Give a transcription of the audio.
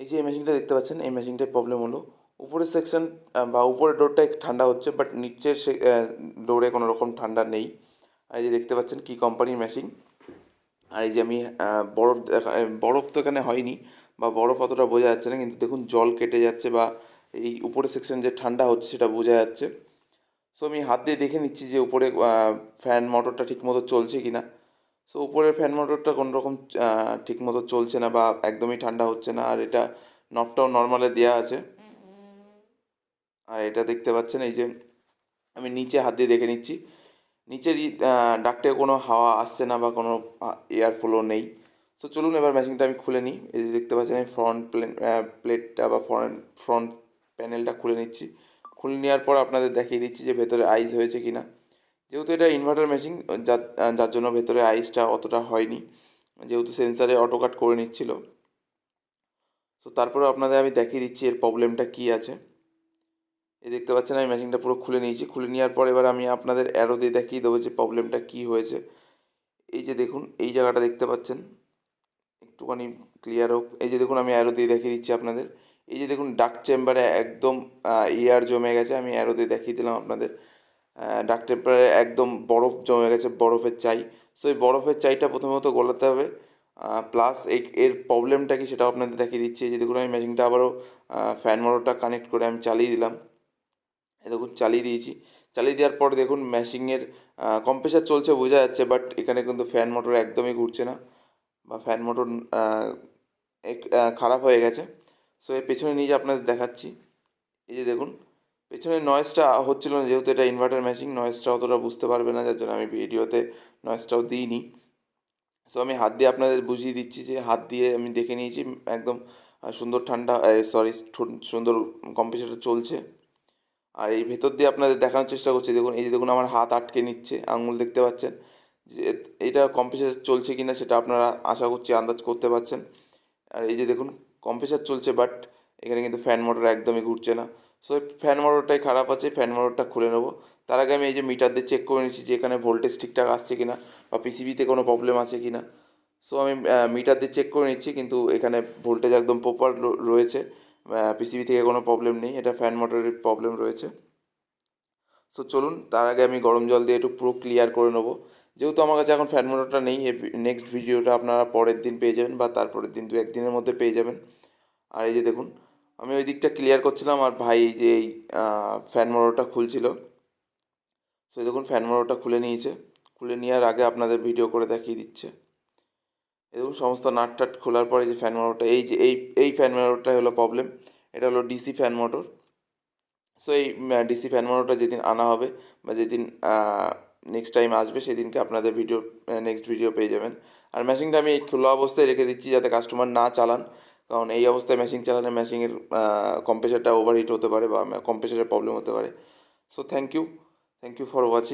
এই যে এই মেশিনটা দেখতে পাচ্ছেন, এই মেশিনটার প্রবলেম হলো। উপরের সেকশন বা উপরের ডোরটা ঠান্ডা হচ্ছে বাট নিচের সে ডোরে কোনো রকম ঠান্ডা নেই। এই যে দেখতে পাচ্ছেন কী কোম্পানির মেশিন আর এই যে আমি বরফ দেখা- বরফ তো এখানে হয়নি, বা বরফ অতটা বোঝা যাচ্ছে না, কিন্তু দেখুন জল কেটে যাচ্ছে, বা এই উপরের সেকশন যে ঠান্ডা হচ্ছে, সেটা বোঝা যাচ্ছে। সো আমি হাত দিয়ে দেখে নিচ্ছি যে উপরে ফ্যান মোটরটা ঠিকমতো চলছে কি না সো উপরের ফ্যান মোটরটা কোনো রকম ঠিকমতো চলছে না বা একদমই ঠান্ডা হচ্ছে না, আর এটা নবটাও নর্মালে দেওয়া আছে। আর এটা দেখতে পাচ্ছেন, এই যে আমি নিচে হাত দিয়ে দেখে নিচ্ছি। নিচের ডাকটে কোনো হাওয়া আসছে না বা কোনো এয়ার ফ্লো নেই। সো চলুন এবার মেশিনটা আমি খুলে নিই। এই যে দেখতে পাচ্ছেন, আমি ফ্রন্ট প্লেন প্লেটটা বা ফ্রন্ট ফ্রন্ট প্যানেলটা খুলে নিচ্ছি। খুলে নেওয়ার পর আপনাদের দেখিয়ে দিচ্ছি যে ভেতরে আইস হয়েছে কি না যেহেতু এটা ইনভার্টার মেশিন যার যার জন্য ভেতরে আইসটা অতটা হয়নি, যেহেতু সেন্সারে অটো কাট করে নিচ্ছিল। সো তারপরে আপনাদের আমি দেখিয়ে দিচ্ছি এর প্রবলেমটা কী আছে। এই দেখতে পাচ্ছেন, আমি মেশিনটা পুরো খুলে নিয়েছি। খুলে নেওয়ার পর এবার আমি আপনাদের অ্যারো দিয়ে দেখিয়ে দেবো যে প্রবলেমটা কী হয়েছে। এই যে দেখুন, এই জায়গাটা দেখতে পাচ্ছেন। একটুখানি ক্লিয়ার হোক। এই যে দেখুন, আমি অ্যারো দিয়ে দেখিয়ে দিচ্ছি আপনাদের। এই যে দেখুন ডাক চেম্বারে একদম এয়ার জমে গেছে। আমি অ্যারো দিয়ে দেখিয়ে দিলাম আপনাদের। ডাক চেম্বারে একদম বরফ জমে গেছে, বরফের চাই সো এই বরফের চাইটা প্রথমত গলাতে হবে। প্লাস এই, এর প্রবলেমটা কি সেটাও আপনাদের দেখিয়ে দিচ্ছি। যে দেখুন, আমি মেশিনটা আবারও ফ্যান মোটরটা কানেক্ট করে আমি চালিয়ে দিলাম। দেখুন, চালিয়ে দিয়েছি। চালিয়ে দেওয়ার পর দেখুন ম্যাশিংয়ের কম্প্রেসার চলছে, বোঝা যাচ্ছে বাট এখানে কিন্তু ফ্যান মোটর একদমই ঘুরছে না। বা ফ্যান মোটর খারাপ হয়ে গেছে। সো এর পেছনে নিয়ে যে আপনাদের দেখাচ্ছি। এই যে দেখুন পেছনে নয়েজটা হচ্ছিল না, যেহেতু এটা ইনভার্টার মেশিন নয়েজটা অতটা বুঝতে পারবে না, যার জন্য আমি ভিডিওতে নয়েজটাও দিইনি। সো আমি হাত দিয়ে আপনাদের বুঝিয়ে দিচ্ছি যে, হাত দিয়ে আমি দেখে নিয়েছি, একদম সুন্দর ঠান্ডা সরি সুন্দর কম্প্রেসারটা চলছে। আর এই ভেতর দিয়ে আপনাদের দেখানোর চেষ্টা করছি, দেখুন, এই যে দেখুন, আমার হাত আটকে নিচ্ছে, আঙুল দেখতে পাচ্ছেন। যে, এটা কম্প্রেসার চলছে কি না সেটা আপনারা আশা করছি আন্দাজ করতে পারছেন। আর এই যে দেখুন কম্প্রেসার চলছে বাট এখানে কিন্তু ফ্যান মোটর একদমই ঘুরছে না। সো ফ্যান মোটরটাই খারাপ আছে ফ্যান মোটরটা খুলে নেব। তার আগে আমি এই যে মিটার দিয়ে চেক করে নিচ্ছি যে এখানে ভোল্টেজ ঠিকঠাক আসছে কিনা, বা পিসিবিতে কোনো প্রবলেম আছে কিনা। সো আমি মিটার দিয়ে চেক করে নিচ্ছি, কিন্তু এখানে ভোল্টেজ একদম প্রপার রয়েছে। পিসিবি থেকে কোনো প্রবলেম নেই, এটা ফ্যান মোটরের প্রবলেম রয়েছে। সো চলুন, তার আগে আমি গরম জল দিয়ে একটু পুরো ক্লিয়ার করে নেব। যেহেতু আমার কাছে এখন ফ্যান মোটরটা নেই নেক্সট ভিডিওটা আপনারা পরের দিন পেয়ে যাবেন, বা তারপরের দিন দু একদিনের মধ্যে পেয়ে যাবেন। আর এই যে দেখুন আমি ওই দিকটা ক্লিয়ার করছিলাম আর ভাই যে এই ফ্যান মোটরটা খুলছিল। সো দেখুন ফ্যান মোটরটা খুলে নিয়েছে। খুলে নেওয়ার আগে আপনাদের ভিডিও করে দেখিয়ে দিচ্ছে। দেখুন সমস্ত নাট টাট খোলার পরে যে ফ্যান মোটরটা এই যে, এই এই ফ্যান মোটরটা হলো প্রবলেম এটা হলো ডিসি ফ্যান মোটর সো এই ডিসি ফ্যান মোটরটা যেদিন আনা হবে বা যেদিন নেক্সট টাইম আসবে সেদিনকে আপনাদের ভিডিও নেক্সট ভিডিও পেয়ে যাবেন। আর মেশিনটা আমি এই খোলা অবস্থায় রেখে দিচ্ছি যাতে কাস্টমার না চালান। কারণ এই অবস্থায় মেশিন চালালে মেশিনের কম্প্রেসারটা ওভারহিট হতে পারে বা কম্প্রেসারের প্রবলেম হতে পারে। So thank you thank you for watching